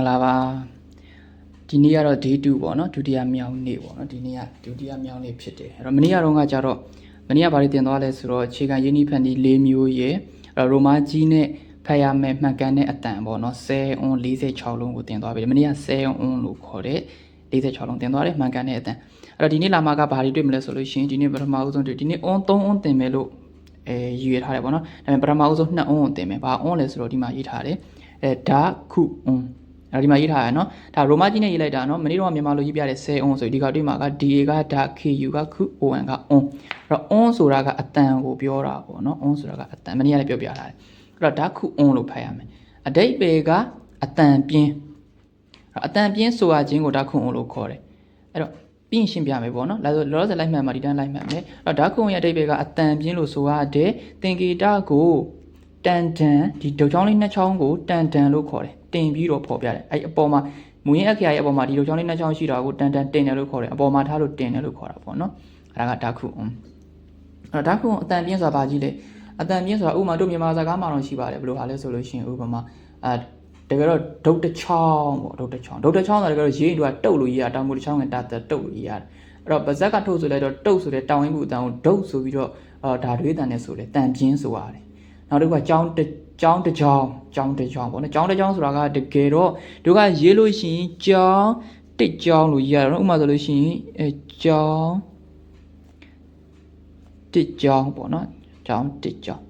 ္ဂလာပါဒီနေ့ကတော့ day 2ပေါ့နော်ဒုတိယမြောက်နေ့ပေါ့နော်ဒီနေ့ကဒုတိယမြောက်နေ့ဖြစ်တယ်အဲ့တော့မနေ့ကတော့ကကြတော့မနေ့ကဘာတွေတင်သွားလဲဆိုတော့အခြေခံရင်းနှီးဖန်တီ၄မျိုးရယ်အဲ့တော့ရိုမာကြီးနဲ့ဖတ်ရမယ်မှန်ကန်တဲ့အတန်ပေါ့နော်10 on 46လုံးကိုတင်သွားပြီမနေ့က10 on လို့ခေါ်တဲ့46လုံးတင်သွားတယ်မှန်ကန်တဲ့အတန်အဲ့တော့ဒီနေ့လာမှာကဘာတွေတွေ့မလဲဆိုလို့ရှိရင်ဒီနေ့ပထမဦးဆုံးတွေ့ဒီနေ့ on 3 on တင်မယ်လို့အဲရည်ရွယ်ထားတယ်ပေါ့နော်ဒါပေမဲ့ပထမဦးဆုံး2 on ကိုတင်မယ်ဘာ on လဲဆိုတော့ဒီမှာရေးထားတယ်အဲဒါခု on အဲ့တော့ဒီမှာရေးထားရနော်ဒါရိုမာကြီးနဲ့ရေးလိုက်တာနော်မနေ့တော့မြန်မာလိုရေးပြတဲ့10 on ဆိုဒီကတွေ့မှာက DA ကဒါ KU ကခု ON က on အဲ့တော့ on ဆိုတာကအတန်ကိုပြောတာပေါ့နော် on ဆိုတာကအတန်မနေ့ကလည်းပြောပြထားတယ်အဲ့တော့ဒါခု on လို့ဖတ်ရမယ်အတိတ်ပေကအတန်ပြင်းအဲ့တော့အတန်ပြင်းဆိုရခြင်းကိုဒါခု on လို့ခေါ်တယ်အဲ့တော့ပြင်ရှင်းပြမယ်ပေါ့နော်လာဆိုလောလောဆယ်လိုက်မှန်မှာဒီတန်းလိုက်မှန်မယ်အဲ့တော့ဒါခုရဲ့အတိတ်ပေကအတန်ပြင်းလို့ဆိုရတဲ့သင်္ကေတကို တန်တန်ဒီဒုတ်ချောင်းလေးနှစ်ချောင်းကိုတန်တန်လို့ခေါ်တယ်တင်ပြီးတော့ပေါ်ပြတယ်အဲ့အပေါ်မှာမူရင်းအခရာရဲ့အပေါ်မှာဒီဒုတ်ချောင်းလေးနှစ်ချောင်းရှိတာကိုတန်တန်တင်တယ်လို့ခေါ်တယ်အပေါ်မှာထားလို့တင်တယ်လို့ခေါ်တာပေါ့နော်အဲ့ဒါကဒါခုအောင်အဲ့တော့ဒါခုအောင်အတန်ပြင်းဆိုတာဘာကြီးလဲအတန်ပြင်းဆိုတာဥပမာတို့မြန်မာစကားမှာတော့ရှိပါတယ်ဘယ်လိုဟာလဲဆိုလို့ရှိရင်ဥပမာအဲတကယ်တော့ဒုတ်တချောင်းပေါ့ဒုတ်တချောင်းဒုတ်တချောင်းဆိုတာတကယ်တော့ရေးရင်တို့ကတုတ်လို့ရေးရတောင်မူတချောင်းကတာတုတ်လို့ရေးရတယ်အဲ့တော့ပါဇက်ကထုတ်ဆိုလိုက်တော့တုတ်ဆိုတဲ့တောင်ဝင်းမှုအတန်ကိုဒုတ်ဆိုပြီးတော့အာဓာတွေးတန်နဲ့ဆိုတယ်တန်ပြင်းဆိုရတယ် နောက်တစ်ခုကကြောင်းတကြောင်းတစ်ကြောင်းကြောင်းတစ်ကြောင်းပေါ့နော်ကြောင်းတစ်ကြောင်းဆိုတာကတကယ်တော့တို့ကရေးလို့ရှိရင်ကြောင်းတစ်ကြောင်းလို့ရေးရတယ်နော်ဥပမာဆိုလို့ရှိရင်အဲကြောင်းတစ်ကြောင်းပေါ့နော်ကြောင်းတစ်ကြောင်း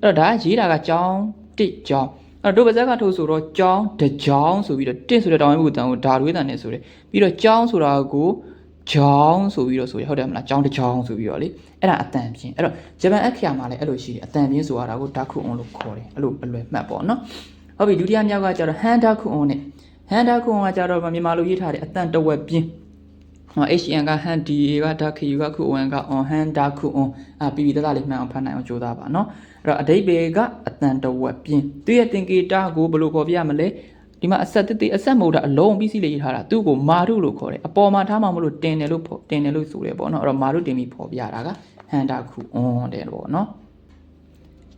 အဲ့တော့ဒါကရေးတာကကြောင်းတစ်ကြောင်းအဲ့တော့တို့ပါဇက်ကထုတ်ဆိုတော့ကြောင်းတစ်ကြောင်းဆိုပြီးတော့တစ်ဆိုတဲ့တောင်းရမှုတန်ကိုဓာတွေးတန်နဲ့ဆိုတယ်ပြီးတော့ကြောင်းဆိုတာကို ကြောင်းဆိုပြီးတော့ဆိုရဟုတ်တယ်မလားကြောင်းတစ်ကြောင်းဆိုပြီးတော့လေအဲ့ဒါအတန်ပြင်းအဲ့တော့ဂျပန်အခရာမှာလည်းအဲ့လိုရှိတယ်အတန်ပြင်းဆိုရတာကိုဓာခုအောင်လို့ခေါ်တယ်အဲ့လိုအလွယ်မှတ်ပေါ့နော်ဟုတ်ပြီဒုတိယမြောက်ကကျတော့ဟန်ဓာခုအောင်နဲ့ဟန်ဓာခုအောင်ကကျတော့မြန်မာလိုရေးထားတယ်အတန်တဝက်ပြင်းဟော HN က han DA ကဓာ KU ကခု ON က on han ဓာခု on အာပြီးပြီးတသားလေးမှန်အောင်ဖတ်နိုင်အောင်ကြိုးစားပါနော်အဲ့တော့အဓိပ္ပာယ်ကအတန်တဝက်ပြင်းသူရဲ့သင်္ကေတကိုဘယ်လိုပေါ်ပြရမလဲ ဒီမှာအဆက်တစ်တစ်အဆက်မဟုတ်တာအလုံးပြီးစီလေးရေးထားတာသူ့ကိုမာရုလို့ခေါ်တယ်အပေါ်မှာထားမှမလို့တင်တယ်လို့ဖော်တင်တယ်လို့ဆိုတယ်ပေါ့နော်အဲ့တော့မာရုတင်ပြီးဖော်ပြတာကဟန်တာခု on တယ်ပေါ့နော်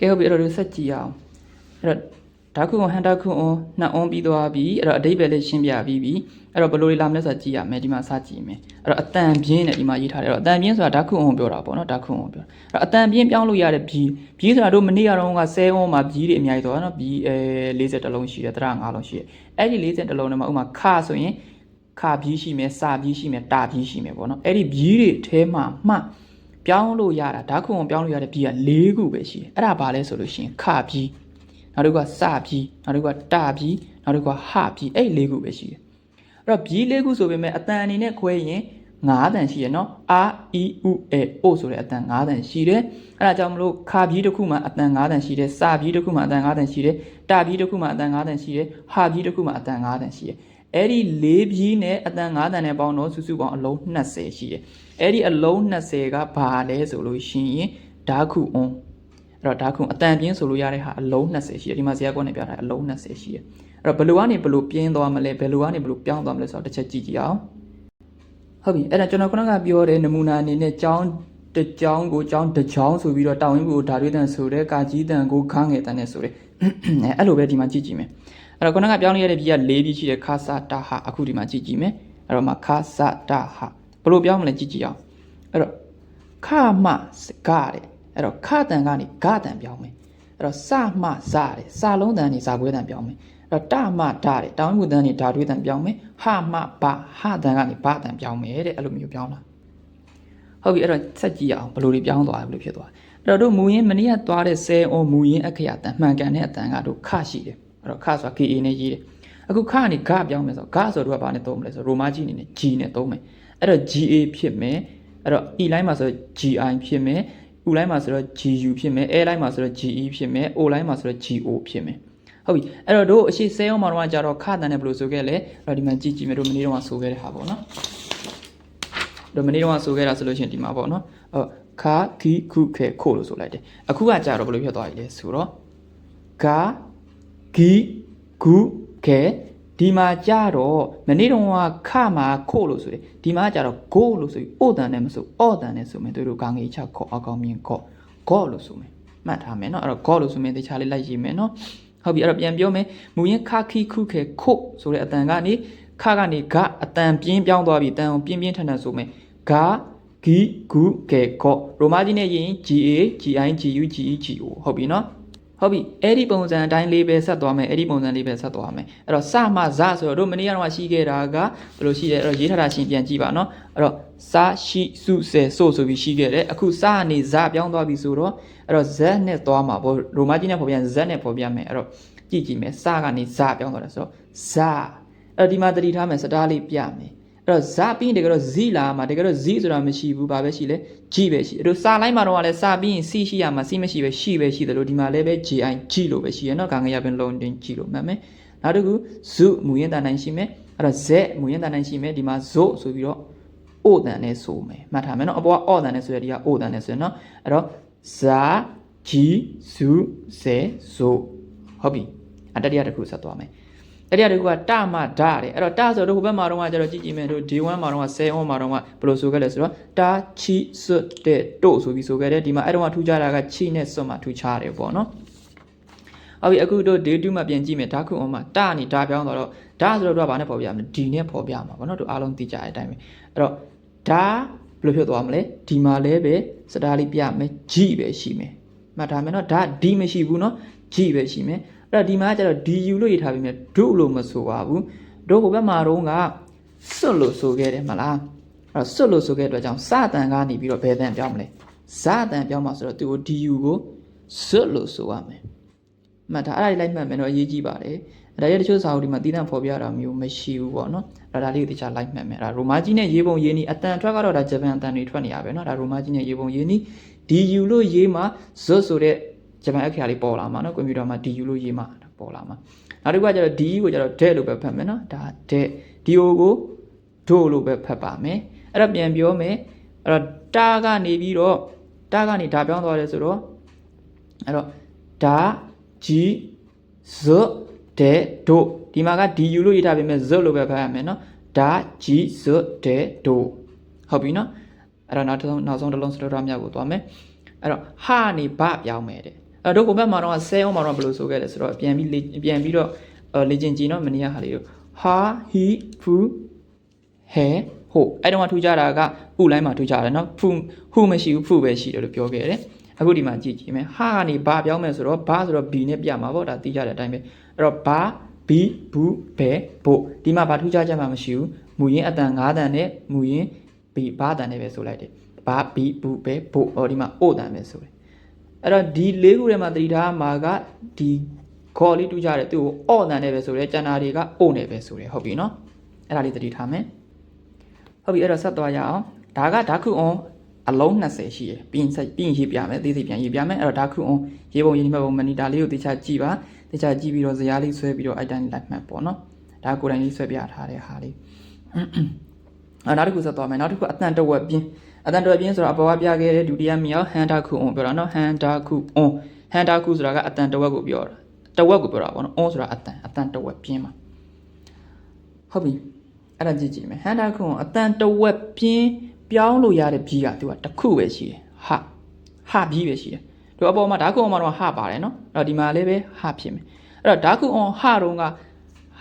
ကဲဟုတ်ပြီအဲ့တော့ဒီဆက်ကြည့်အောင်အဲ့တော့ ဓာတ်ခုဟန်တာခု on နှစ် on ပြီးသွားပြီအဲ့တော့အဓိပ္ပာယ်လေးရှင်းပြပြီးပြီအဲ့တော့ဘယ်လိုလာမလဲဆိုတာကြည့်ရမယ်ဒီမှာစကြည့်မယ်အဲ့တော့အတန်ပြင်းနဲ့ဒီမှာရေးထားတယ်အဲ့တော့အတန်ပြင်းဆိုတာဓာတ်ခု on ပြောတာပေါ့နော်ဓာတ်ခု on ပြောအဲ့တော့အတန်ပြင်းပြောင်းလို့ရတဲ့ဘီဘီဆိုတာတို့မနေ့ကတော့က10 on မှာဘီတွေအများကြီးသွားနော်ဘီအဲ40တလုံးရှိတယ်တရ5လုံးရှိတယ်အဲ့ဒီ40တလုံးထဲမှာဥမာခဆိုရင်ခဘီရှိမယ်စာဘီရှိမယ်တာဘီရှိမယ်ပေါ့နော်အဲ့ဒီဘီတွေထဲမှာမှပြောင်းလို့ရတာဓာတ်ခု on ပြောင်းလို့ရတဲ့ဘီက၄ခုပဲရှိတယ်အဲ့ဒါဘာလဲဆိုလို့ရှိရင်ခဘီ နောက်တစ်ခုကစဘီနောက်တစ်ခုကတာဘီနောက်တစ်ခုကဟဘီအဲ့၄ခုပဲရှိတယ်အဲ့တော့ဘီ၄ခုဆိုပေမဲ့အတန်အနေနဲ့ခွဲရင်9တန်ရှိရနော် R E U A O ဆိုတဲ့အတန်9တန်ရှိတယ်အဲ့ဒါကြောင့်မလို့ခါပြီးတစ်ခုမှအတန်9တန်ရှိတယ်စာပြီးတစ်ခုမှအတန်9တန်ရှိတယ်တာပြီးတစ်ခုမှအတန်9တန်ရှိတယ်ဟာပြီးတစ်ခုမှအတန်9တန်ရှိတယ်အဲ့ဒီ၄ပြီးနဲ့အတန်9တန်နဲ့ပေါင်းတော့စုစုပေါင်းအလုံး20ရှိတယ်အဲ့ဒီအလုံး20ကဘာလဲဆိုလို့ရှိရင်ဓာခုအွန်အဲ့ တော့ဓာခုအတန်ပြင်းဆိုလို့ရတဲ့ဟာအလုံး20ရှိတယ်ဒီမှာဇာတ်ကွက်နဲ့ပြထားအလုံး20ရှိတယ်အဲ့တော့ဘယ်လိုကနေဘယ်လိုပြင်းသွားမလဲဘယ်လိုကနေဘယ်လိုပြောင်းသွားမလဲဆိုတော့တစ်ချက်ကြည့်ကြည့်အောင်ဟုတ်ပြီအဲ့ဒါကျွန်တော်ခုနကပြောတဲ့နမူနာအနေနဲ့ကြောင်းတစ်ကြောင်းကိုကြောင်းတစ်ကြောင်းဆိုပြီးတော့တောင်းရင်းကိုဓာတ်ရွေးတန်ဆိုတဲ့ကာကြီးတန်ကိုခန်းငယ်တန်နဲ့ဆိုတဲ့အဲအဲ့လိုပဲဒီမှာကြည့်ကြည့်မယ်အဲ့တော့ခုနကပြောင်းလိုက်ရတဲ့ပြီးက၄ပြီးရှိတဲ့ခါစာတာဟာအခုဒီမှာကြည့်ကြည့်မယ်အဲ့တော့မှခါစာတာဟာဘယ်လိုပြောင်းမလဲကြည့်ကြည့်အောင်အဲ့တော့ခမစကားတဲ့ အဲ့တော့ခတန်ကနေဂတန်ပြောင်းမယ်အဲ့တော့စမစတဲ့စာလုံးတန်နေစာခွဲတန်ပြောင်းမယ်အဲ့တော့တမဓာတဲ့တောင်းမှုတန်နေဓာတွေးတန်ပြောင်းမယ်ဟမဘဟတန်ကနေဘတန်ပြောင်းမယ်တဲ့အဲ့လိုမျိုးပြောင်းလာဟုတ်ပြီအဲ့တော့ဆက်ကြည့်အောင်ဘယ်လိုတွေပြောင်းသွားလဲဘယ်လိုဖြစ်သွားလဲအဲ့တော့တို့မူရင်းမနေ့ကသွားတဲ့ဆဲအောမူရင်းအခရာတန်မှန်ကန်တဲ့အတန်ကတို့ခရှိတယ်အဲ့တော့ခဆိုတာ KA နဲ့ရေးတယ်အခုခကနေဂပြောင်းမယ်ဆိုတော့ဂဆိုတော့ကဘာနဲ့သုံးမလဲဆိုတော့ရိုမာကြီးအနေနဲ့ G နဲ့သုံးမယ်အဲ့တော့ GA ဖြစ်မယ်အဲ့တော့ E line မှာဆိုတော့ GI ဖြစ်မယ် U line မှာဆိုတော့ GU ဖြစ်မယ် A line မှာဆိုတော့ GE ဖြစ်မယ် O line မှာဆိုတော့ GO ဖြစ်မယ်ဟုတ်ပြီအဲ့တော့တို့အရှိဆဲအောင်မှာတော့ကြတော့ခတန်နဲ့ဘယ်လိုဆိုခဲ့လဲအဲ့တော့ဒီမှာကြည့်ကြည့်မယ်တို့မနေ့တော့ဆိုခဲ့တဲ့ဟာပေါ့နော်တော့မနေ့တော့ဆိုခဲ့တာဆိုလို့ရှိရင်ဒီမှာပေါ့နော်အော်ခါခီခုခဲခို့လို့ဆိုလိုက်တယ်အခုကကြာတော့ဘယ်လိုဖြစ်သွားပြီလဲဆိုတော့ဂါဂီဂုခဲ ဒီမှာကြာတော့မနေ့တော့ကခမှာခို့လို့ဆိုတယ်ဒီမှာကြာတော့ဂိုလို့ဆိုပြီးအိုတန်နဲ့မဆိုအော့တန်နဲ့ဆိုမယ်တို့တို့ကောင်းကြီးချခေါ့အကောင်မြင်ခေါ့ဂေါ့လို့ဆိုမယ်မှတ်ထားမယ်နော်အဲ့တော့ဂေါ့လို့ဆိုမယ်တခြားလေးလိုက်ရေးမယ်နော်ဟုတ်ပြီအဲ့တော့ပြန်ပြောမယ်မူရင်းခခိခုခေခုဆိုတဲ့အတန်ကနေခကနေဂအတန်ပြင်းပြောင်းသွားပြီတန်အောင်ပြင်းပြင်းထန်ထန်ဆိုမယ်ဂဂီဂုကေကောရိုမာကြီးနဲ့ရေးရင် GA GI GU GE GO ဟုတ်ပြီနော် ဟုတ်ပြီအဲ့ဒီပုံစံအတိုင်းလေးပဲဆက်သွားမယ်အဲ့ဒီပုံစံလေးပဲဆက်သွားမယ်အဲ့တော့စမဇဆိုတော့တို့မနေ့ကတော့ရှိခဲ့တာကဘယ်လိုရှိလဲအဲ့တော့ရေးထားတာရှင်းပြန်ကြည့်ပါနော်အဲ့တော့စာရှိစုဆယ်ဆိုဆိုပြီးရှိခဲ့တယ်အခုစကနေဇပြောင်းသွားပြီဆိုတော့အဲ့တော့ z နဲ့သွားမှာပေါ့ရိုမာကြီးနဲ့ပေါ်ပြန် z နဲ့ပေါ်ပြန်မယ်အဲ့တော့ကြည့်ကြည့်မယ်စကနေဇပြောင်းသွားတယ်ဆိုတော့ဇအဲ့တော့ဒီမှာတတိထားမယ်စတားလေးပြမယ် အဲ့တော့ဇပြီးရင်တကယ်တော့ z လာမှာတကယ်တော့ z ဆိုတာမရှိဘူးဘာပဲရှိလဲ g ပဲရှိအဲ့တော့စာလိုက်မှာတော့လည်းစာပြီးရင် c ရှိရမှာ c မရှိပဲရှိပဲရှိတယ်လို့ဒီမှာလည်းပဲ gi g လို့ပဲရှိရနော်ကံကရပင်လုံးတင် g လို့မှတ်မယ်နောက်တစ်ခု zu မူရင်းတန်တိုင်းရှိမယ်အဲ့တော့ z မူရင်းတန်တိုင်းရှိမယ်ဒီမှာ zo ဆိုပြီးတော့အိုတန်နဲ့ဆိုမယ်မှတ်ထားမယ်နော်အပေါ်ကအော့တန်နဲ့ဆိုရဒီကအိုတန်နဲ့ဆိုရနော်အဲ့တော့ za ji zu ze zo ဟုတ်ပြီအတတိယတစ်ခုဆက်သွားမယ် တတိယတစ်ခုကတမဓာတဲ့အဲ့တော့တဆိုတော့ဟိုဘက်မှာတော့ကကျတော့ကြည့်ကြည့်မယ်တို့ D1 မှာတော့10 on မှာတော့ကဘယ်လိုဆိုခဲ့လဲဆိုတော့တာချီစွတ်တဲ့တို့ဆိုပြီးဆိုခဲ့တယ်ဒီမှာအဲ့တော့ကထူးခြားတာကချီနဲ့စွတ်မှာထူးခြားတယ်ပေါ့နော်ဟုတ်ပြီအခုတို့ day 2မှာပြန်ကြည့်မယ်ဓာတ်ခု on မှာတာနေဓာတ်ပြောင်းတော့ဓာတ်ဆိုတော့တို့ကဘာနဲ့ပေါ်ပြမလဲ D နဲ့ပေါ်ပြမှာပေါ့နော်တို့အားလုံးသိကြတဲ့အတိုင်းပဲအဲ့တော့ဓာတ်ဘယ်လိုဖြစ်သွားမလဲဒီမှာလည်းပဲစတားလေးပြမယ် G ပဲရှိမယ်မှတ်ထားမယ်နော်ဓာတ် D မရှိဘူးနော် G ပဲရှိမယ်အဲ့ တော့ဒီမှာကျတော့ DU လို့ရေးထားပြီးမြဲဒုလို့မဆိုပါဘူးတို့ဟိုဘက်မှာတော့ကစွတ်လို့ဆိုခဲ့တယ်မလားအဲ့တော့စွတ်လို့ဆိုခဲ့တဲ့အတွက်ကြောင့်စတန်ကနေပြီးတော့ဘယ်တန်ပြောင်းမလဲဇတန်ပြောင်းမှာဆိုတော့သူကို DU ကိုစွတ်လို့ဆိုရမယ်မှတ်ထားအဲ့ဒါလေးလိုက်မှတ်မယ်တော့အရေးကြီးပါတယ်ဒါရဲ့တချို့စာအုပ်ဒီမှာတည်တံ့ဖော်ပြတာမျိုးမရှိဘူးပေါ့နော်အဲ့ဒါလေးကိုတခြားလိုက်မှတ်မယ်အဲ့ဒါရိုမာကြီးနဲ့ရေးပုံရေးနီးအတန်ထွက်ကတော့ဒါဂျပန်အတန်တွေထွက်နေရပဲနော်ဒါရိုမာကြီးနဲ့ရေးပုံရေးနီး DU လို့ရေးမှာဇွတ်ဆိုတဲ့ ဂျပန်အခရာလေးပေါ်လာမှာနော်ကွန်ပျူတာမှာ DU လို့ရေးမှာပေါ်လာမှာနောက်တစ်ခုကကျတော့ DE ကိုကျတော့ det လို့ပဲဖတ်မယ်နော်ဒါ det DO ကို do လို့ပဲဖတ်ပါမယ်အဲ့တော့ပြန်ပြောမယ်အဲ့တော့တာကနေပြီးတော့တာကနေဒါပြောင်းသွားတယ်ဆိုတော့အဲ့တော့ဒါ G z det do ဒီမှာက DU လို့ရေးထားပေမဲ့ z လို့ပဲဖတ်ရမယ်နော်ဒါ G z det do ဟုတ်ပြီနော်အဲ့တော့နောက်ဆုံးနောက်ဆုံးတစ်လုံးစတောရမြောက်ကိုသွားမယ်အဲ့တော့ဟာနေဘပြောင်းမယ်တဲ့ အဲ့တော့ကိုဘက်မှာတော့ဆဲအောင်မှာတော့ဘယ်လိုဆိုခဲ့လဲဆိုတော့ပြန်ပြီးပြန်ပြီးတော့လေ့ကျင့်ကြည့်နော်မနေ့ကဟာလေးတို့ဟာဟီဖူဟဲဟိုအဲ့တော့မှထူကြတာကဥလိုင်းမှာထူကြတယ်နော်ဖူဟူမရှိဘူးဖူပဲရှိတယ်လို့ပြောခဲ့တယ်အခုဒီမှာကြည့်ကြည့်မယ်ဟာကနေဘာပြောင်းမယ်ဆိုတော့ဘာဆိုတော့ b နဲ့ပြမှာပေါ့ဒါသိကြတဲ့အတိုင်းပဲအဲ့တော့ဘာ b ဘူးဘဲဘို့ဒီမှာဘာထူးခြားချက်မှမရှိဘူးမူရင်းအတန်၅တန်နဲ့မူရင်း b ဘာတန်နဲ့ပဲဆိုလိုက်တယ်ဘာ b ဘူးဘဲဘို့ဟောဒီမှာအိုတန်ပဲဆိုတယ် အဲ့တော့ဒီလေးခုထဲမှာသတိထားမှာကဒီခေါ်လေးတူးကြတယ်သူ့ကိုအော့တန်နဲ့ပဲဆိုတယ်ကျန်တာတွေကအိုနဲ့ပဲဆိုတယ်ဟုတ်ပြီနော်အဲ့ဒါလေးသတိထားမယ်ဟုတ်ပြီအဲ့တော့ဆက်သွားရအောင်ဒါကဓာတ်ခု on အလုံး20ရှိရယ်ပြီးရင်ဆက်ပြီးရင်ရေးပြမယ်သေးသေးပြန်ရေးပြမယ်အဲ့တော့ဓာတ်ခု on ရေးပုံရေးမှတ်ပုံမနီတာလေးကိုတေချာကြည့်ပါတေချာကြည့်ပြီးတော့ဇာတ်လေးဆွဲပြီးတော့အဲ့တိုင်းလိုက်မှတ်ပေါ့နော်ဒါကိုယ်တိုင်လေးဆွဲပြထားတဲ့ဟာလေးအဲ့နောက်တစ်ခုဆက်သွားမယ်နောက်တစ်ခုအတန်တဝက်ပြင်း အတန်တဝက်ပြင်းဆိုတာအပေါ်ကပြခဲ့တဲ့ဒုတိယမြောက်ဟန်တာခု on ပြောတာနော်ဟန်တာခု on ဟန်တာခုဆိုတာကအတန်တဝက်ကိုပြောတာတဝက်ကိုပြောတာပေါ့နော် on ဆိုတာအတန်အတန်တဝက်ပြင်းမှာဟုတ်ပြီအဲ့ဒါကြည့်ကြည့်မယ်ဟန်တာခု on အတန်တဝက်ပြင်းပြောင်းလို့ရတဲ့ဘီးကသူကတစ်ခုပဲရှိတယ်ဟာဟာဘီးပဲရှိတယ်သူအပေါ်မှာဓာတ်ခု on မှာတော့ဟာပါတယ်နော်အဲ့တော့ဒီမှာလည်းပဲဟာဖြစ်မယ်အဲ့တော့ဓာတ်ခု on ဟာတုံးက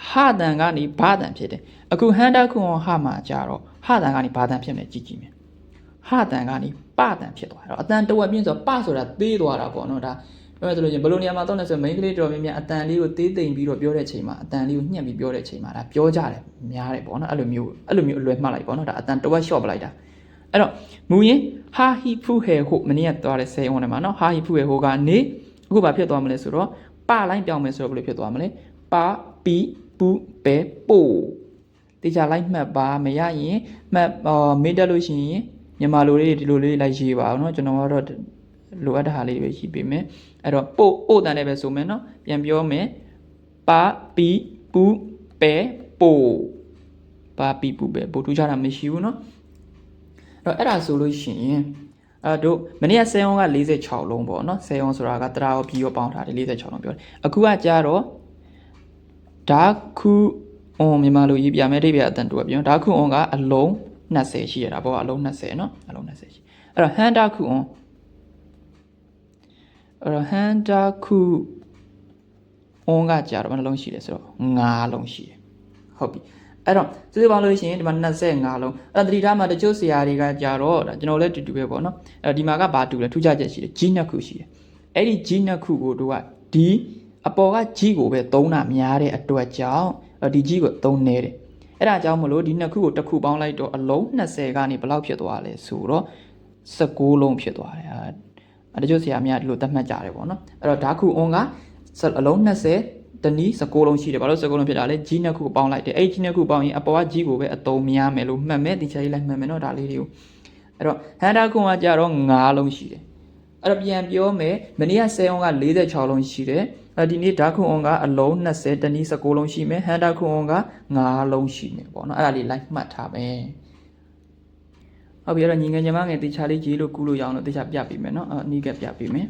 ဟာတန်ကနေဘာတန်ဖြစ်တယ်အခုဟန်တာခု on ဟာမှာကြတော့ဟာတန်ကနေဘာတန်ဖြစ်မယ်ကြည့်ကြည့်မယ် ဟာတန်ကနေပတန်ဖြစ်သွားတယ်အဲ့တော့အတန်တဝက်ပြင်းဆိုတော့ပဆိုတာသေးသွားတာပေါ့နော်ဒါပြောရဆိုလို့ချင်းဘယ်လိုနေရာမှာတော့လဲဆိုမိန်းကလေးတော်များများအတန်လေးကိုသေးသိမ့်ပြီးတော့ပြောတဲ့အချိန်မှာအတန်လေးကိုညှက်ပြီးပြောတဲ့အချိန်မှာဒါပြောကြတယ်များတယ်ပေါ့နော်အဲ့လိုမျိုးအဲ့လိုမျိုးအလွယ်မှတ်လိုက်ပေါ့နော်ဒါအတန်တဝက် short ပလိုက်တာအဲ့တော့မူရင်ဟာဟီဖူဟဲဟုမနေ့ကသွားတဲ့ဆယ်ဝန်ထဲမှာနော်ဟာဟီဖူဟဲဟိုကနေအခုဘာဖြစ်သွားမလဲဆိုတော့ပလိုင်းပြောင်းမယ်ဆိုတော့ဘယ်လိုဖြစ်သွားမလဲပါပီပူပဲပို့တေချာလိုက်မှတ်ပါမရရင်မှတ်မေးတက်လို့ရှိရင် မြန်မာလိုလေးဒီလိုလေးလိုက်ရေးပါအောင်နော်ကျွန်တော်ကတော့လိုအပ်တဲ့ဟာလေးပဲရှိပေးမယ်အဲ့တော့ပို့ပို့တန်လည်းပဲဆိုမယ်နော်ပြန်ပြောမယ်ပါပီပူပဲပို့ပါပီပူပဲပို့ထူးခြားတာမရှိဘူးနော်အဲ့တော့အဲ့ဒါဆိုလို့ရှိရင်အဲ့တို့မနေ့က10အောင်က46လုံးပေါ့နော်10အောင်ဆိုတာကတရာရောပြီးရောပေါင်းထားတယ်46လုံးပြောတယ်အခုကကြာတော့ဓာခုအွန်မြန်မာလိုရေးပြမယ်အိဗေအတန်တူပြောဓာခုအွန်ကအလုံး 20ရှိရတာပေါ့အလုံး20နော်အလုံး20ရှိအဲ့တော့ဟန်ဓာခုအွန်အဲ့တော့ဟန်ဓာခု on ကကြာတော့ဘယ်နှလုံးရှိလဲဆိုတော့9လုံးရှိတယ်ဟုတ်ပြီအဲ့တော့စုစုပေါင်းလို့ရှိရင်ဒီမှာ25လုံးအဲ့ဒါသတိထားမှာတချို့ဆရာတွေကကြာတော့ဒါကျွန်တော်လည်းတူတူပဲပေါ့နော်အဲ့တော့ဒီမှာကဘာတူလဲထူးခြားချက်ရှိတယ် G နှစ်ခုရှိတယ်အဲ့ဒီ G နှစ်ခုကိုတို့ကဒီအပေါ်က G ကိုပဲသုံးတာများတဲ့အတွက်ကြောင့်အဲ့ဒီ G ကိုသုံးနေတယ် အဲ့ဒါကြောင့်မလို့ဒီနှစ်ခုကိုတစ်ခုပေါင်းလိုက်တော့အလုံး20ကနေဘယ်လောက်ဖြစ်သွားလဲဆိုတော့16လုံးဖြစ်သွားတယ်အဲ့တချို့ဆရာများဒီလိုသတ်မှတ်ကြတယ်ပေါ့နော်အဲ့တော့ဓာတ်ခု on ကအလုံး20တနည်း16လုံးရှိတယ်ဘာလို့16လုံးဖြစ်တာလဲ G နှစ်ခုပေါင်းလိုက်တယ်အဲ့ G နှစ်ခုပေါင်းရင်အပေါ်က G ကိုပဲအသုံးများမယ်လို့မှတ်မယ်ဒီချာကြီးလိုက်မှတ်မယ်နော်ဒါလေးတွေကိုအဲ့တော့ဟန်တာခုကကြတော့9လုံးရှိတယ်အဲ့တော့ပြန်ပြောမယ်မနေ့က10အောင်က46လုံးရှိတယ်အဲ ဒီနေ့ဓာတ်ခုအောင်ကအလုံး20တနည်း16လုံးရှိမယ်ဟန်တာခုအောင်က9လုံးရှိမယ်ပေါ့နော်အဲ့ဒါလေးလိုက်မှတ်ထားမယ်ဟုတ်ပြီအဲ့တော့ညီငယ်ညီမငယ်တေချာလေးကြီးလို့ကူးလို့ရအောင်လို့တေချာပြပေးမယ်နော်အနီးကပြပေးမယ်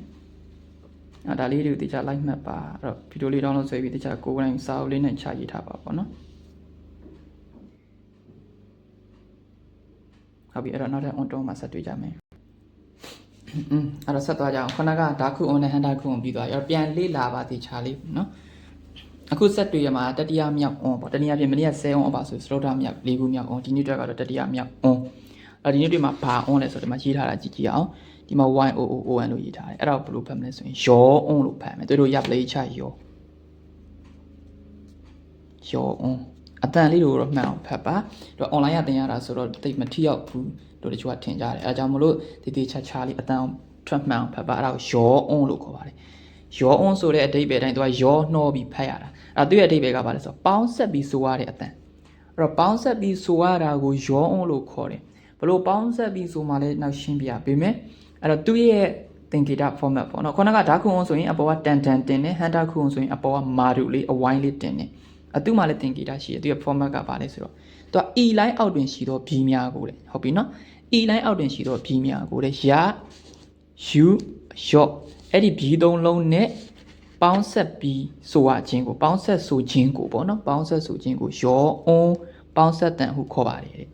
အဲ့ဒါလေးတွေကိုတေချာလိုက်မှတ်ပါအဲ့တော့ဗီဒီယိုလေး download ဆွဲပြီးတေချာကိုယ်တိုင်စာအုပ်လေးနဲ့ချရေးထားပါပေါ့နော်ဟုတ်ပြီအဲ့တော့နောက်ထပ် on တုံးမှာဆက်တွေ့ကြမယ် อืมအဲ့တော့ဆက်သွားကြအောင်ခုနကဓာတ်ခု on နဲ့ဟန်တာခု on ပြီးသွားရောပြန်လေ့လာပါတေချာလေးနော်အခုဆက်တွေ့ရမှာတတိယမြောက် on ပေါ့တနည်းအားဖြင့်မနေ့က10 on ပါဆိုစတုဒ္ဓမြောက်၄ခုမြောက် on ဒီနေ့တက်ကတော့တတိယမြောက် on အဲ့ဒီနေ့တွေ့မှာဘာ on လဲဆိုတော့ဒီမှာရေးထားတာကြည့်ကြည့်အောင်ဒီမှာ y o o o n လို့ရေးထားတယ်အဲ့ဒါကိုဘယ်လိုဖတ်မလဲဆိုရင်ရော on လို့ဖတ်မယ်တို့တို့ရပ်ပလေးချရောရော on အတန်လေးတို့တော့မှန်အောင်ဖတ်ပါတို့ online ရတင်ရတာဆိုတော့တိတ်မထိရောက်ဘူးတို့တချို့ကထင်ကြတယ်အဲဒါကြောင့်မလို့တည်တည်ချာချာလေးအတန်အောင်ထွက်မှန်အောင်ဖတ်ပါအဲ့ဒါကိုရော on လို့ခေါ်ပါတယ်ရော on ဆိုတဲ့အဓိပ္ပာယ်တိုင်းသူကရောနှောပြီးဖတ်ရတာအဲ့သူ့ရဲ့အဓိပ္ပာယ်ကဘာလဲဆိုတော့ပေါင်းဆက်ပြီးဆိုရတဲ့အတန်အဲ့တော့ပေါင်းဆက်ပြီးဆိုရတာကိုရော on လို့ခေါ်တယ်ဘလို့ပေါင်းဆက်ပြီးဆိုမှလည်းနောက်ရှင်းပြပေးမယ်အဲ့တော့သူ့ရဲ့သင်္ကေတ format ပေါ့နော်ခုနကဓာတ်ခုံဆိုရင်အပေါ်ကတန်တန်တင်တယ်ဟန်တာခုံဆိုရင်အပေါ်ကမာဒူလေးအဝိုင်းလေးတင်တယ် အတူမှလည်းသင်္ကေတရှိတယ်သူရဲ့ format ကဘာလဲဆိုတော့သူက e line အောက်တွင်ရှိသောဘီများကိုလေဟုတ်ပြီနော် e line အောက်တွင်ရှိသောဘီများကိုလေရ u ရော့အဲ့ဒီဘီသုံးလုံးနဲ့ပေါင်းဆက်ပြီးဆိုရခြင်းကိုပေါင်းဆက်ဆိုခြင်းကိုပေါ့နော်ပေါင်းဆက်ဆိုခြင်းကိုရော on ပေါင်းဆက်တန်ဟုခေါ်ပါတယ်တဲ့အဲ့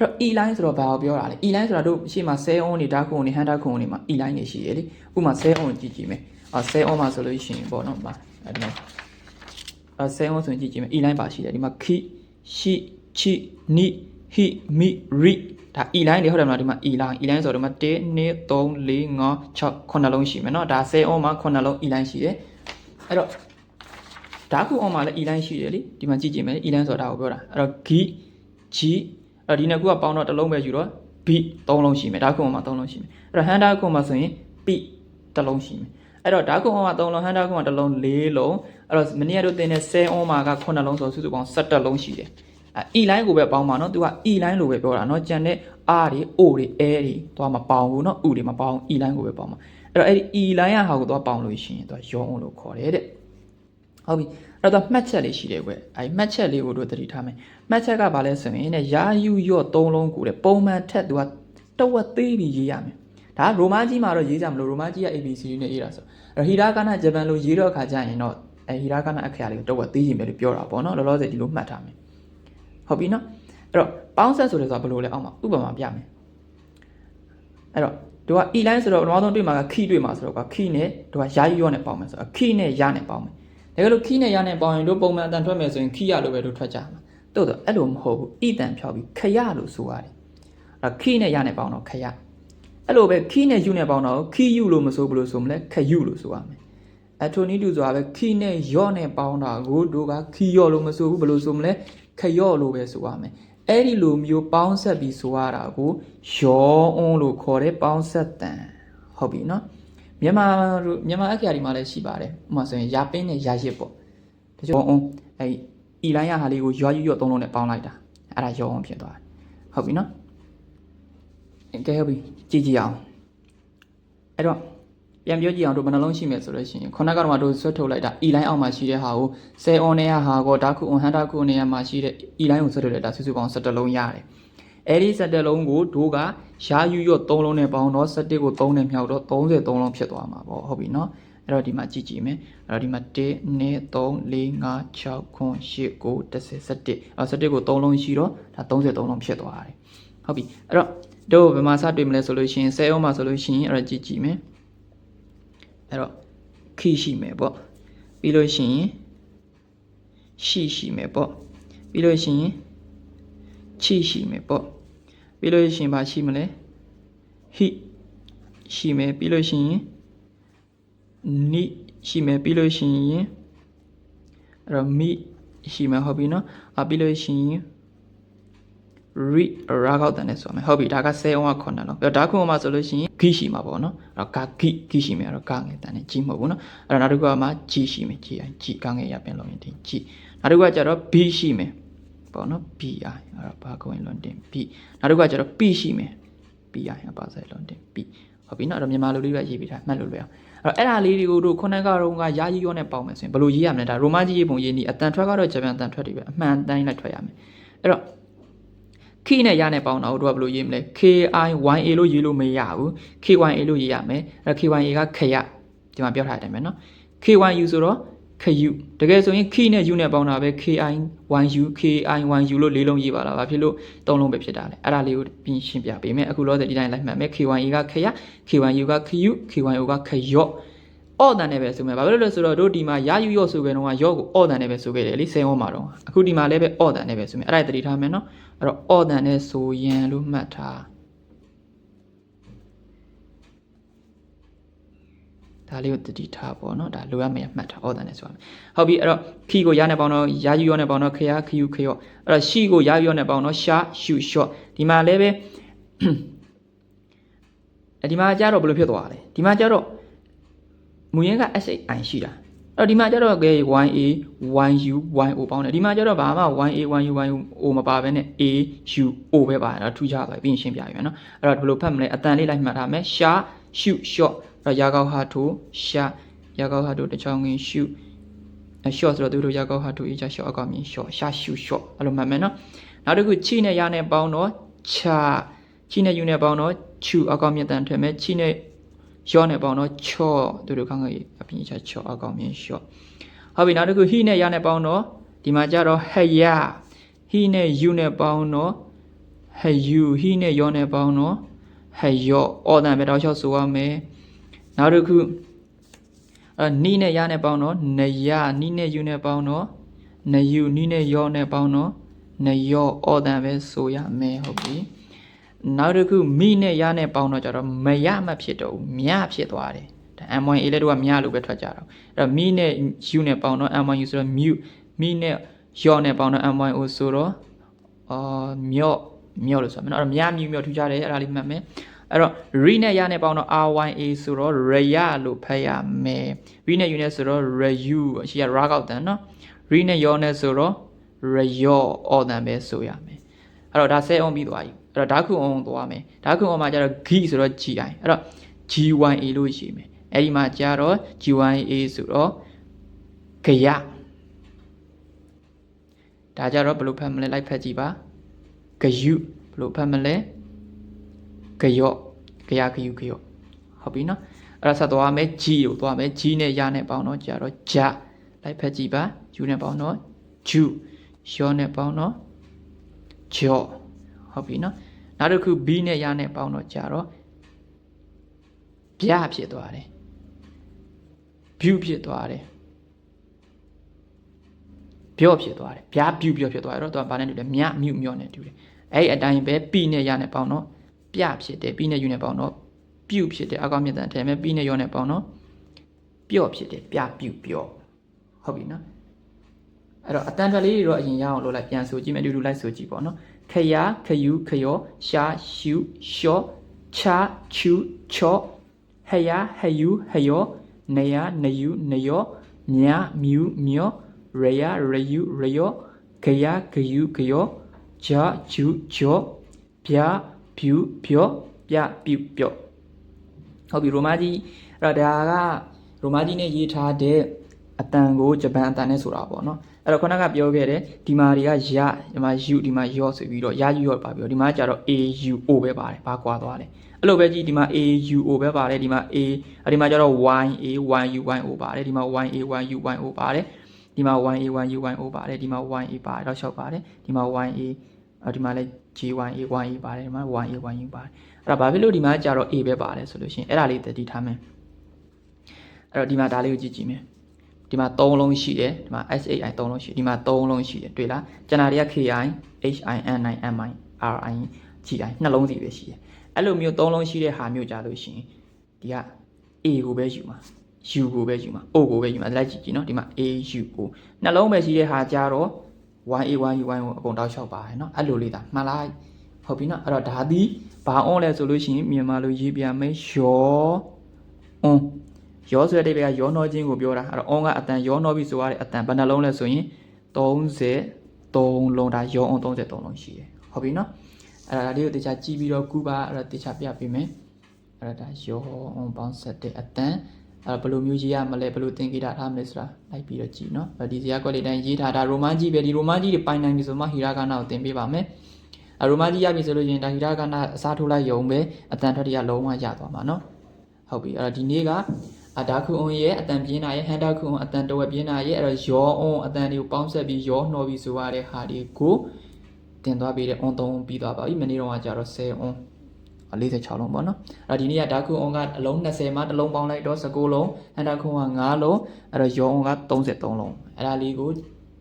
တော့ e line ဆိုတော့ဘာကိုပြောတာလဲ e line ဆိုတာတို့ရှေ့မှာ10 on တွေဓာတ်ခုံတွေဟန်ဓာတ်ခုံတွေမှာ e line တွေရှိတယ်လေဥပမာ10 on ကြည့်ကြည့်မယ်အာ10 on မှာဆိုလို့ရှိရင်ပေါ့နော်ပါအဲ့ဒီ မှာအဲ10 on ဆိုရင်ကြည့်ကြည့်မယ် e line ပါရှိတယ်ဒီမှာ ki shi chi ni hi mi ri ဒါ e line တွေဟုတ်တယ်မလားဒီမှာ e line e line ဆိုတော့ဒီမှာ1 2 3 4 5 6 9လုံးရှိမယ်เนาะဒါ10 on မှာ9လုံး e line ရှိတယ်အဲ့တော့ဓာတ်ခု on မှာလည်း e line ရှိတယ်လေဒီမှာကြည့်ကြည့်မယ် e line ဆိုတာဒါကိုပြောတာအဲ့တော့ gi g အဲ့ဒီနှစ်ခုကပေါင်းတော့တစ်လုံးပဲယူတော့ b 3လုံးရှိမယ်ဓာတ်ခု on မှာ3လုံးရှိမယ်အဲ့တော့ hand ဓာတ်ခု on မှာဆိုရင် p တစ်လုံးရှိမယ် အဲ့တော့ဓာတ်ခု on မှာ3လုံး hand ဓာတ်ခု on မှာတစ်လုံး4လုံးအဲ့တော့မနေ့ကတို့သင်တဲ့10 on မှာက9လုံးဆိုစုစုပေါင်း17လုံးရှိတယ်အဲ e line ကိုပဲပေါင်းပါနော်သူက e line လို့ပဲပြောတာနော်ကြံတဲ့ r တွေ o တွေ a တွေသွားမပေါင်းဘူးနော် u တွေမပေါင်း e line ကိုပဲပေါင်းပါအဲ့တော့အဲ့ဒီ e line ရဟာကိုသွားပေါင်းလို့ရှိရင်သွားရောအောင်လို့ခေါ်တယ်တဲ့ဟုတ်ပြီအဲ့တော့မှတ်ချက်လေးရှိတယ်ကွအဲ့မှတ်ချက်လေးကိုတို့သတိထားမယ်မှတ်ချက်ကဘာလဲဆိုရင်တဲ့ယာယူရော့၃လုံးကိုတဲ့ပုံမှန်ထက်သူကတဝက်သေးပြီးရေးရမယ် ဒါရိုမာကြီးမှာတော့ရေးကြမလို့ရိုမာကြီးက ABC နဲ့ရေးတာဆိုအဲ့ဟီရာကာနာဂျပန်လိုရေးတော့အခါကျရင်တော့အဲဟီရာကာနာအခရာလေးကိုတဝက်သေးရင်ပဲလို့ပြောတာပေါ့နော်လောလောဆယ်ဒီလိုမှတ်ထားမယ်ဟုတ်ပြီနော်အဲ့တော့ပေါင်းဆက်ဆိုတယ်ဆိုတာဘယ်လိုလဲအောက်မှာဥပမာပြမယ်အဲ့တော့တို့က e line ဆိုတော့နောက်ဆုံးတွေ့မှာက key တွေ့မှာဆိုတော့က key နဲ့တို့ကယာယီရောနဲ့ပေါင်းမယ်ဆိုတော့ key နဲ့ရနဲ့ပေါင်းမယ်ဒါကြလို့ key နဲ့ရနဲ့ပေါင်းရင်တို့ပုံမှန်အတန်ထွက်မယ်ဆိုရင် key ရလို့ပဲတို့ထွက်ကြမှာတိုးတော့အဲ့လိုမဟုတ်ဘူး e တန်ဖြောက်ပြီးခရလို့ဆိုရတယ်အဲ့ key နဲ့ရနဲ့ပေါင်းတော့ခရ အဲ့လိုပဲ key နဲ့ u နဲ့ပေါင်းတော့ key u လို့မဆိုဘူးလို့ဆိုမလဲခ u လို့ဆိုရမယ်အထိုနီးတူဆိုတာပဲ key နဲ့ရော့နဲ့ပေါင်းတာကိုတို့က key ရော့လို့မဆိုဘူးဘယ်လိုဆိုမလဲခရော့လို့ပဲဆိုရမယ်အဲ့ဒီလိုမျိုးပေါင်းဆက်ပြီးဆိုရတာကိုရောအွန်းလို့ခေါ်တဲ့ပေါင်းဆက်တန်ဟုတ်ပြီနော်မြန်မာတို့မြန်မာအခရာဒီမှာလည်းရှိပါတယ်ဥပမာဆိုရင်ရာပင်းနဲ့ရာရစ်ပေါ့တချို့အွန်းအဲ့အီလိုင်းရဟာလေးကိုရွာရွရွသုံးလုံးနဲ့ပေါင်းလိုက်တာအဲ့ဒါရောအွန်းဖြစ်သွားတယ်ဟုတ်ပြီနော် ကဲဟုတ်ပြီကြည့်ကြည့်အောင်အဲ့တော့ပြန်ပြောကြည့်အောင်တို့ဘယ်နှလုံးရှိမယ်ဆိုလို့ရှိရင်ခုနကတော့တို့ဆွတ်ထုတ်လိုက်တာ e line အောက်မှာရှိတဲ့ဟာကို10 on နဲ့ဟာကိုဓာတ်ခု on ဟန်ဓာတ်ခုနေရာမှာရှိတဲ့ e line ကိုဆွတ်ထုတ်လိုက်တာစုစုပေါင်း17လုံးရတယ်အဲ့ဒီ17လုံးကိုတို့ကရာယူရော့3လုံးနဲ့ပေါင်းတော့17ကို3နဲ့မြောက်တော့33လုံးဖြစ်သွားမှာပေါ့ဟုတ်ပြီနော်အဲ့တော့ဒီမှာကြည့်ကြည့်မယ်အဲ့တော့ဒီမှာ1 2 3 4 5 6 9 10 9 10 17အဲ့17ကို3လုံးရှိတော့ဒါ33လုံးဖြစ်သွားတယ်ဟုတ်ပြီအဲ့တော့ တို့ဘယ်မှာစတွေ့မလဲဆိုလို့ရှိရင်10အောင်မှာဆိုလို့ရှိရင်အဲ့တော့ကြည့်ကြည့်မယ်အဲ့တော့ key ရှိမယ်ပေါ့ပြီးလို့ရှိရင်ရှိရှိမယ်ပေါ့ပြီးလို့ရှိရင်ချိရှိမယ်ပေါ့ပြီးလို့ရှိရင်ဘာရှိမလဲဟိရှိမယ်ပြီးလို့ရှိရင်နိရှိမယ်ပြီးလို့ရှိရင်အဲ့တော့မိရှိမယ်ဟုတ်ပြီနော်အပြီးလို့ရှိရင် re ရာကောက်တန်နဲ့ဆိုမယ်ဟုတ်ပြီဒါက10အောင်က9လုံးပြီးတော့ဒါခုမှဆိုလို့ရှိရင်ဂိရှိမှာပေါ့နော်အဲ့တော့ဂဂိဂိရှိမယ်အဲ့တော့ဂငယ်တန်နဲ့ကြီးမဟုတ်ဘူးနော်အဲ့တော့နောက်တစ်ခုကမှဂျီရှိမယ်ဂျီအိုင်ဂျီဂငယ်ရပြန်လို့ရင်ဒီဂျီနောက်တစ်ခုကကျတော့ b ရှိမယ်ပေါ့နော် bi အဲ့တော့ဘာကိုဝင်လွန်တင် b နောက်တစ်ခုကကျတော့ p ရှိမယ် bi အပါဆိုင်လွန်တင် p ဟုတ်ပြီနော်အဲ့တော့မြန်မာလိုလေးပဲရေးပြီးထားမှတ်လို့လွယ်အောင်အဲ့တော့အဲ့ဒါလေးတွေကိုတို့ခုနကတော့ကယာကြီးရောနဲ့ပေါင်းမယ်ဆိုရင်ဘယ်လိုရေးရမလဲဒါရိုမာကြီးရေးပုံရေးနည်းအတန်ထွက်ကတော့ဂျပန်အတန်ထွက်တွေပဲအမှန်တိုင်းလိုက်ထွက်ရမယ်အဲ့တော့ ခီနဲ့ရနဲ့ပေါင်းတာကိုတို့ကဘယ်လိုရေးမလဲ KIYA လို့ရေးလို့မရဘူး KYA လို့ရေးရမယ်အဲ့ KYA ကခရဒီမှာပြောထားတယ်မယ်နော် KYU ဆိုတော့ခယူတကယ်ဆိုရင်ခီနဲ့ယူနဲ့ပေါင်းတာပဲ KI1U KI1U လို့လေးလုံးရေးပါလားဘာဖြစ်လို့သုံးလုံးပဲဖြစ်တာလဲအဲ့ဒါလေးကိုပြင်ရှင်းပြပေးမယ်အခုလောဆယ်ဒီတိုင်းလိုက်မှတ်မယ် KYA ကခရ KYU ကခယူ KYO ကခယော့ အော့တန်နဲ့ပဲဆိုမယ်ဘာဖြစ်လို့လဲဆိုတော့တို့ဒီမှာရယူရော့ဆိုခဲ့တော့ကရော့ကိုအော့တန်နဲ့ပဲဆိုခဲ့တယ်လေစိန်ဟောမှာတော့အခုဒီမှာလည်းပဲအော့တန်နဲ့ပဲဆိုမယ်အဲ့ဒါသတိထားမယ်နော်အဲ့တော့အော့တန်နဲ့ဆိုရင်လို့မှတ်ထားဒါလေးကိုတတိထားပေါ့နော်ဒါလိုရမယ်မှတ်ထားအော်တန်နဲ့ဆိုရမယ်ဟုတ်ပြီအဲ့တော့ခီကိုရနဲ့ပေါင်းတော့ရာယူရောနဲ့ပေါင်းတော့ခရခယူခရော့အဲ့တော့ရှီကိုရာယူရောနဲ့ပေါင်းတော့ရှာရှူရှော့ဒီမှာလည်းပဲအဲဒီမှာကြတော့ဘယ်လိုဖြစ်သွားလဲဒီမှာကြတော့ မူရင်းက SHI ရှိတာအဲ့တော့ဒီမှာကျတော့ YA YU YO ပေါင်းတယ်ဒီမှာကျတော့ဘာမှ YA YU YO မပါဘဲနဲ့ A U O ပဲပါတယ်တော့ထူးခြားသွားပြီးရင်ရှင်းပြရမယ်နော်အဲ့တော့ဘယ်လိုဖတ်မလဲအတန်လေးလိုက်မှတ်ထားမယ်ရှာရှုရှော့အဲ့တော့ရာကောက်ဟာထိုရှာရာကောက်ဟာထိုတချောင်းငင်းရှုအရှော့ဆိုတော့သူတို့ရာကောက်ဟာထိုအေးချရှော့အကောက်မြင်ရှော့ရှာရှုရှော့အဲ့လိုမှတ်မယ်နော်နောက်တစ်ခုချိနဲ့ရနဲ့ပေါင်းတော့ချာချိနဲ့ယူနဲ့ပေါင်းတော့ချူအကောက်မြင်တန်ထည့်မယ်ချိနဲ့ ရောနဲ့ပေါင်းတော့ချော့သူတို့ခေါင်းကအပြင်ချချော့အကောင်မြင်ရှော့ဟုတ်ပြီနောက်တစ်ခုဟိနဲ့ရနဲ့ပေါင်းတော့ဒီမှာကြတော့ဟယဟိနဲ့ယူနဲ့ပေါင်းတော့ဟယူဟိနဲ့ရောနဲ့ပေါင်းတော့ဟယောအော်တန်ပဲတော့ချော့ဆိုရမယ်နောက်တစ်ခုအဲနီးနဲ့ရနဲ့ပေါင်းတော့နယနီးနဲ့ယူနဲ့ပေါင်းတော့နယူနီးနဲ့ရောနဲ့ပေါင်းတော့နယောအော်တန်ပဲဆိုရမယ်ဟုတ်ပြီ နောက်တစ်ခုမိနဲ့ရနဲ့ပေါင်းတော့ကြတော့မရမဖြစ်တော့ဘူးမြဖြစ်သွားတယ်ဒါ M1A လည်းတို့ကမြလို့ပဲထွက်ကြတော့အဲ့တော့မိနဲ့ U နဲ့ပေါင်းတော့ M1U ဆိုတော့ mute မိနဲ့ယောနဲ့ပေါင်းတော့ M1O ဆိုတော့အာမြော့မြော့လို့ဆိုမယ်နော်အဲ့တော့မြမြမြော့ထူကြတယ်အဲ့ဒါလေးမှတ်မယ်အဲ့တော့ re နဲ့ရနဲ့ပေါင်းတော့ RYA ဆိုတော့ raya လို့ဖတ်ရမယ် re နဲ့ u နဲ့ဆိုတော့ rayu အရှိက ra ကောက်တန်နော် re နဲ့ယောနဲ့ဆိုတော့ rayo အော်တန်ပဲဆိုရမယ်အဲ့တော့ဒါ10အောင်ပြီးသွားပြီ အဲ့တော့ဓာတ်ခုအောင်သွားမယ်ဓာတ်ခုအောင်မှာကျတော့ gi ဆိုတော့ gi အဲ့တော့ GYA လို့ရှိမယ်အဲ့ဒီမှာကျတော့ GYA ဆိုတော့ကြရဒါကြတော့ဘယ်လိုဖတ်မလဲလိုက်ဖတ်ကြည့်ပါဂယုဘယ်လိုဖတ်မလဲဂယော့ကြရဂယုဂယော့ဟုတ်ပြီနော်အဲ့ဒါဆက်သွားမယ် G ကိုသွားမယ် G နဲ့ရနဲ့ပေါင်းတော့ကျတော့ဂျလိုက်ဖတ်ကြည့်ပါ U နဲ့ပေါင်းတော့ဂျုယောနဲ့ပေါင်းတော့ဂျော့ဟုတ်ပြီနော် နောက်တစ်ခု B နဲ့ရနဲ့ပေါင်းတော့ကျတော့ဗျဖြစ်သွားတယ် view ဖြစ်သွားတယ်ပြော့ဖြစ်သွားတယ်ဗျာ view ပြော့ဖြစ်သွားတယ်တော့သူကဘာနဲ့တူလဲမြမြမြော့နဲ့တူတယ်အဲ့ဒီအတိုင်းပဲ p နဲ့ရနဲ့ပေါင်းတော့ပြဖြစ်တယ် p နဲ့ u နဲ့ပေါင်းတော့ပြုတ်ဖြစ်တယ်အကောင်မြတ်တန်ထဲမဲ့ p နဲ့ရောနဲ့ပေါင်းတော့ပြော့ဖြစ်တယ်ပြပြုတ်ပြော့ဟုတ်ပြီနော်အဲ့တော့အတန်ထွက်လေးတွေတော့အရင်ရအောင်လုပ်လိုက်ပြန်ဆိုကြည့်မယ်အတူတူလိုက်ဆိုကြည့်ပေါ့နော် ခရခယူခယောရှာရှူရှော့ချာချူချော့ဟယဟယူဟယောနယနယူနယောမြမြူမြောရယရယူရယောဂယဂယူဂယောဂျာဂျူဂျောဗျာဖြူဖြောပြပြူပြော့ဟုတ်ပြီရိုမာကြီးအဲ့တော့ဒါကရိုမာကြီးနဲ့ရေးထားတဲ့ အတန်ကိုဂျပန်အတန်နဲ့ဆိုတာပေါ့နော်အဲ့တော့ခုနကပြောခဲ့တယ်ဒီမှာတွေကရဒီမှာ u ဒီမှာယောဆိုပြီးတော့ရ u ရောပါပြီးတော့ဒီမှာကျတော့ a u o ပဲပါတယ်ဘာကွာသွားလဲအဲ့လိုပဲကြည့်ဒီမှာ a u o ပဲပါတယ်ဒီမှာ a အဲ့ဒီမှာကျတော့ y a y u y o ပါတယ်ဒီမှာ y a y u y o ပါတယ်ဒီမှာ y a y u y o ပါတယ်ဒီမှာ y a ပါတယ်တော့လျှောက်ပါတယ်ဒီမှာ y a အဲ့ဒီမှာလည်း g y a y a ပါတယ်ဒီမှာ y a y u ပါတယ်အဲ့ဒါဘာဖြစ်လို့ဒီမှာကျတော့ a ပဲပါတယ်ဆိုလို့ရှိရင်အဲ့ဒါလေးတတိထားမယ်အဲ့တော့ဒီမှာဒါလေးကိုကြည့်ကြည့်မယ် ဒီမှာ3လုံးရှိတယ်ဒီမှာ SHI 3လုံးရှိဒီမှာ3လုံးရှိတယ်တွေ့လားကျန်တာတွေက KI HIN9 MI RI GI နှလုံးစီပဲရှိတယ်အဲ့လိုမျိုး3လုံးရှိတဲ့ဟာမျိုးကြလို့ရှိရင်ဒီက A ကိုပဲယူမှာ U ကိုပဲယူမှာ O ကိုပဲယူမှာဒါလိုက်ကြည့်ကြည့်နော်ဒီမှာ A U O နှလုံးပဲရှိတဲ့ဟာကြတော့ 1A 1U 1 ကိုအကုန်တောက်လျှောက်ပါတယ်နော်အဲ့လိုလေးဒါမှန်လိုက်ဟုတ်ပြီနော်အဲ့တော့ဒါသည်ဘာ on လဲဆိုလို့ရှိရင်မြန်မာလိုရေးပြမယ်ရော on ရောဆိုတဲ့အိဗေကရောနှောခြင်းကိုပြောတာအဲ့တော့ on ကအတန်ရောနှောပြီဆိုရတဲ့အတန်ဘယ်နှလုံးလဲဆိုရင်33လုံးဒါရော on 33လုံးရှိတယ်ဟုတ်ပြီနော်အဲ့ဒါလေးကိုတခြားကြည့်ပြီးတော့ကူပါအဲ့တော့တခြားပြပေးမယ်အဲ့ဒါဒါရော on ပေါင်းဆက်တဲ့အတန်အဲ့တော့ဘယ်လိုမျိုးရေးရမလဲဘယ်လိုသင်္ကေတထားမလဲဆိုတာလိုက်ပြီးတော့ကြည့်နော်အဲ့ဒီဇာတ်ကွက်လေးတိုင်းရေးထားတာရိုမန်ကြီးပဲဒီရိုမန်ကြီးတွေပိုင်နိုင်ပြီဆိုမှဟီရာဂါနာကိုသင်ပေးပါမယ်အရိုမန်ကြီးရပြီဆိုလို့ရှိရင်ဒါဟီရာဂါနာအစားထိုးလိုက်ရုံပဲအတန်ထွက်တရလုံးဝရသွားမှာနော်ဟုတ်ပြီအဲ့တော့ဒီနေ့က အဒါခုအွန်ရဲ့အတန်ပြင်းတာရဲ့ဟန်တာခုအွန်အတန်တဝက်ပြင်းတာရဲ့အဲ့တော့ရောအွန်အတန်တွေကိုပေါင်းဆက်ပြီးရောနှောပြီးဆိုရတဲ့ဟာတွေကိုတင်သွားပြီးတဲ့ on 3ပြီးသွားပါပြီမနေ့တော့ကကြတော့10 on 46လုံးပေါ့နော်အဲ့တော့ဒီနေ့ကဒါခုအွန်ကအလုံး20မှာတစ်လုံးပေါင်းလိုက်တော့19လုံးဟန်တာခုက9လုံးအဲ့တော့ရောအွန်က33လုံးအဲ့ဒါလေးကို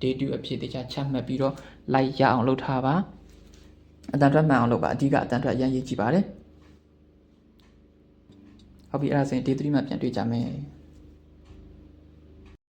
day 2အဖြစ်တခြားချက်မှတ်ပြီးတော့လိုက်ရအောင်လုပ်ထားပါအတန်ထွက်မှန်အောင်လုပ်ပါအဓိကအတန်ထွက်အရင်ရေးကြည့်ပါတယ် ဟုတ်ပြီအဲ့ဒါဆိုရင် day 3မှာပြန်တွေ့ကြမယ်